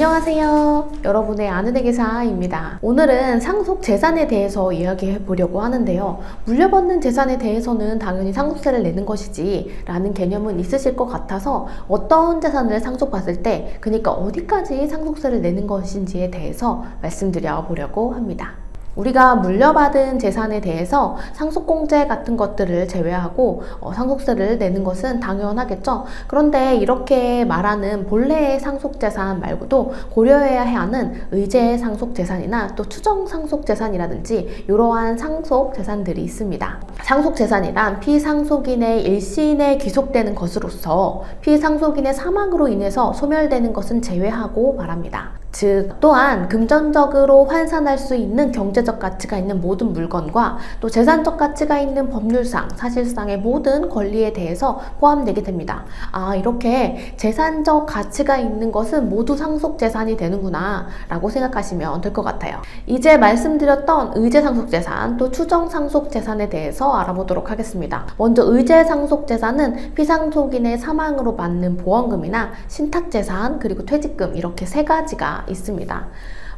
안녕하세요. 여러분의 아는 애기사입니다. 오늘은 상속 재산에 대해서 이야기해 보려고 하는데요. 물려받는 재산에 대해서는 당연히 상속세를 내는 것이지 라는 개념은 있으실 것 같아서 어떤 재산을 상속받을 때 그러니까 어디까지 상속세를 내는 것인지에 대해서 말씀드려 보려고 합니다. 우리가 물려받은 재산에 대해서 상속공제 같은 것들을 제외하고 어, 상속세를 내는 것은 당연하겠죠. 그런데 이렇게 말하는 본래의 상속재산 말고도 고려해야 하는 의제 상속재산이나 또 추정 상속재산이라든지 이러한 상속재산들이 있습니다. 상속재산이란 피상속인의 일신에 귀속되는 것으로서 피상속인의 사망으로 인해서 소멸되는 것은 제외하고 말합니다. 즉 또한 금전적으로 환산할 수 있는 경제적 가치가 있는 모든 물건과 또 재산적 가치가 있는 법률상 사실상의 모든 권리에 대해서 포함되게 됩니다. 아 이렇게 재산적 가치가 있는 것은 모두 상속 재산이 되는구나 라고 생각하시면 될 것 같아요. 이제 말씀드렸던 의제 상속 재산 또 추정 상속 재산에 대해서 알아보도록 하겠습니다. 먼저 의제 상속 재산은 피상속인의 사망으로 받는 보험금이나 신탁 재산 그리고 퇴직금 이렇게 세 가지가 있습니다.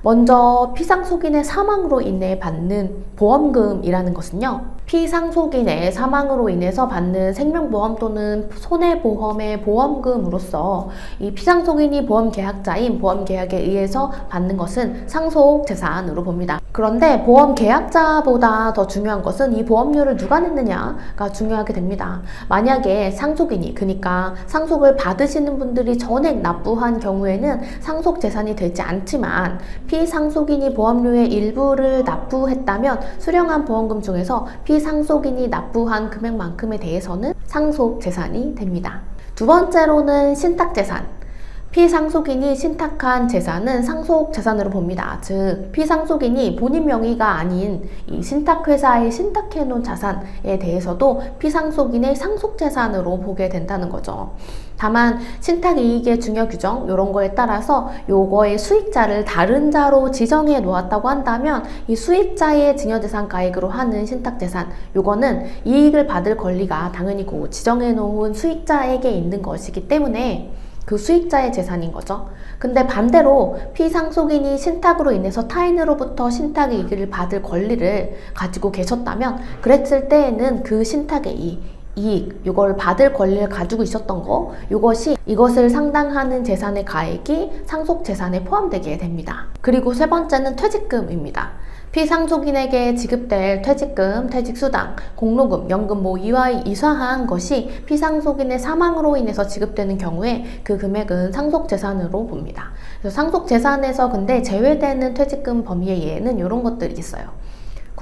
먼저 피상속인의 사망으로 인해 받는 보험금이라는 것은요. 피상속인의 사망으로 인해서 받는 생명보험 또는 손해보험의 보험금으로서 이 피상속인이 보험계약자인 보험계약에 의해서 받는 것은 상속재산으로 봅니다. 그런데 보험계약자보다 더 중요한 것은 이 보험료를 누가 냈느냐가 중요하게 됩니다. 만약에 상속인이 그러니까 상속을 받으시는 분들이 전액 납부한 경우에는 상속재산이 되지 않지만 피상속인이 보험료의 일부를 납부했다면 수령한 보험금 중에서 피 상속인이 납부한 금액만큼에 대해서는 상속 재산이 됩니다. 두 번째로는 신탁 재산. 피상속인이 신탁한 재산은 상속 재산으로 봅니다. 즉, 피상속인이 본인 명의가 아닌 이 신탁회사에 신탁해놓은 자산에 대해서도 피상속인의 상속 재산으로 보게 된다는 거죠. 다만 신탁 이익의 중요 규정 이런 거에 따라서 요거의 수익자를 다른 자로 지정해 놓았다고 한다면 이 수익자의 증여재산 가액으로 하는 신탁재산 요거는 이익을 받을 권리가 당연히 그 지정해 놓은 수익자에게 있는 것이기 때문에 그 수익자의 재산인 거죠. 근데 반대로 피상속인이 신탁으로 인해서 타인으로부터 신탁 이익을 받을 권리를 가지고 계셨다면 그랬을 때에는 그 신탁의 이 이익, 이걸 받을 권리를 가지고 있었던 거, 이것이 이것을 상당하는 재산의 가액이 상속 재산에 포함되게 됩니다. 그리고 세 번째는 퇴직금입니다. 피상속인에게 지급될 퇴직금, 퇴직수당, 공로금, 연금 뭐 이와 이사한 것이 피상속인의 사망으로 인해서 지급되는 경우에 그 금액은 상속재산으로 봅니다. 그래서 상속재산에서 근데 제외되는 퇴직금 범위의 예는 이런 것들이 있어요.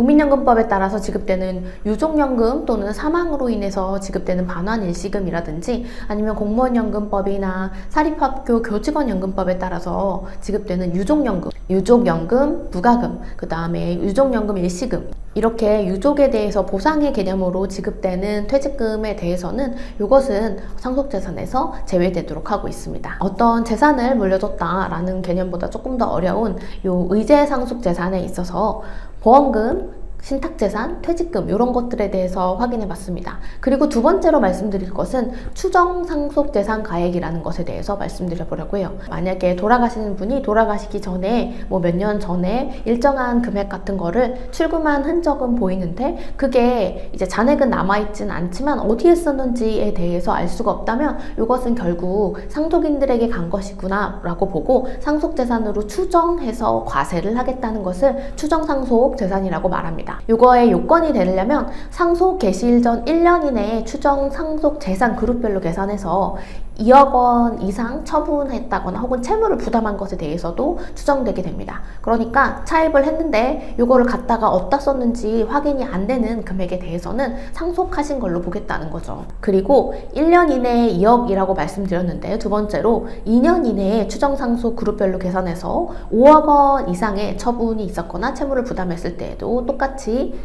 국민연금법에 따라서 지급되는 유족연금 또는 사망으로 인해서 지급되는 반환일시금이라든지 아니면 공무원연금법이나 사립학교 교직원연금법에 따라서 지급되는 유족연금, 유족연금, 부가금, 그 다음에 유족연금 일시금 이렇게 유족에 대해서 보상의 개념으로 지급되는 퇴직금에 대해서는 이것은 상속재산에서 제외되도록 하고 있습니다. 어떤 재산을 물려줬다라는 개념보다 조금 더 어려운 요 의제 상속재산에 있어서 보험금, 신탁재산, 퇴직금 이런 것들에 대해서 확인해 봤습니다. 그리고 두 번째로 말씀드릴 것은 추정 상속 재산 가액이라는 것에 대해서 말씀드려 보려고 해요. 만약에 돌아가시는 분이 돌아가시기 전에 뭐 몇 년 전에 일정한 금액 같은 거를 출금한 흔적은 보이는데 그게 이제 잔액은 남아 있진 않지만 어디에 썼는지에 대해서 알 수가 없다면 이것은 결국 상속인들에게 간 것이구나 라고 보고 상속 재산으로 추정해서 과세를 하겠다는 것을 추정 상속 재산이라고 말합니다. 이거의 요건이 되려면 상속 개시일 전 1년 이내에 추정 상속 재산 그룹별로 계산해서 2억 원 이상 처분했다거나 혹은 채무를 부담한 것에 대해서도 추정되게 됩니다. 그러니까 차입을 했는데 이거를 갖다가 어디다 썼는지 확인이 안 되는 금액에 대해서는 상속하신 걸로 보겠다는 거죠. 그리고 1년 이내에 2억이라고 말씀드렸는데 두 번째로 2년 이내에 추정 상속 그룹별로 계산해서 5억 원 이상의 처분이 있었거나 채무를 부담했을 때에도 똑같이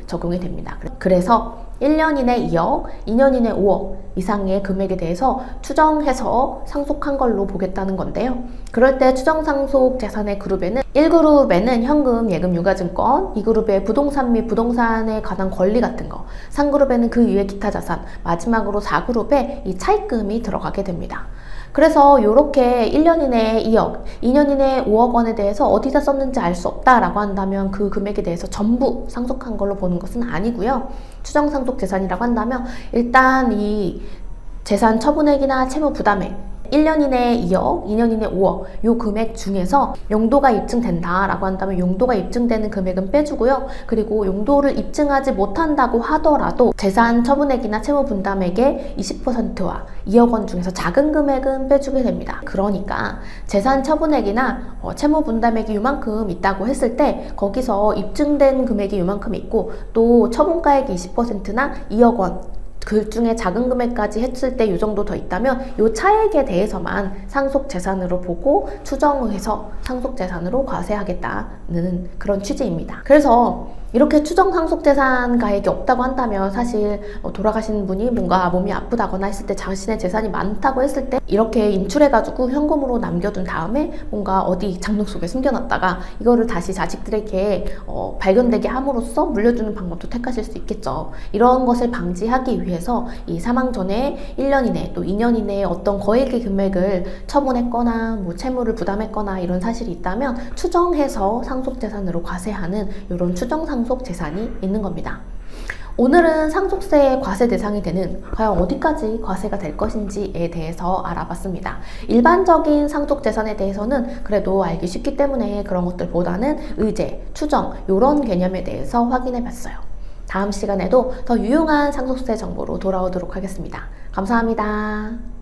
적용이 됩니다. 그래서 1년 이내 2억, 2년 이내 5억 이상의 금액에 대해서 추정해서 상속한 걸로 보겠다는 건데요. 그럴 때 추정 상속 재산의 그룹에는 1그룹에는 현금, 예금, 유가증권, 2그룹에 부동산 및 부동산에 관한 권리 같은 거, 3그룹에는 그 이외 기타 자산, 마지막으로 4그룹에 이 차입금이 들어가게 됩니다. 그래서 이렇게 1년 이내에 2억, 2년 이내에 5억 원에 대해서 어디다 썼는지 알 수 없다라고 한다면 그 금액에 대해서 전부 상속한 걸로 보는 것은 아니고요. 추정 상속 재산이라고 한다면 일단 이 재산 처분액이나 채무 부담액 1년 이내에 2억, 2년 이내에 5억 요 금액 중에서 용도가 입증된다라고 한다면 용도가 입증되는 금액은 빼주고요. 그리고 용도를 입증하지 못한다고 하더라도 재산 처분액이나 채무 분담액의 20%와 2억 원 중에서 작은 금액은 빼주게 됩니다. 그러니까 재산 처분액이나 어, 채무 분담액이 이만큼 있다고 했을 때 거기서 입증된 금액이 이만큼 있고 또 처분가액이 20%나 2억 원 그 중에 작은 금액까지 했을 때 이 정도 더 있다면 이 차액에 대해서만 상속 재산으로 보고 추정해서 상속 재산으로 과세하겠다는 그런 취지입니다. 그래서 이렇게 추정 상속 재산 가액이 없다고 한다면 사실 어, 돌아가신 분이 뭔가 몸이 아프다거나 했을 때 자신의 재산이 많다고 했을 때 이렇게 인출해가지고 현금으로 남겨둔 다음에 뭔가 어디 장롱 속에 숨겨놨다가 이거를 다시 자식들에게 어, 발견되게 함으로써 물려주는 방법도 택하실 수 있겠죠. 이런 것을 방지하기 위해서 이 사망 전에 1년 이내 또 2년 이내에 어떤 거액의 금액을 처분했거나 뭐 채무를 부담했거나 이런 사실이 있다면 추정해서 상속 재산으로 과세하는 이런 추정 상속 재산이 있는 겁니다. 오늘은 상속세의 과세 대상이 되는 과연 어디까지 과세가 될 것인지에 대해서 알아봤습니다. 일반적인 상속 재산에 대해서는 그래도 알기 쉽기 때문에 그런 것들보다는 의제, 추정 이런 개념에 대해서 확인해 봤어요. 다음 시간에도 더 유용한 상속세 정보로 돌아오도록 하겠습니다. 감사합니다.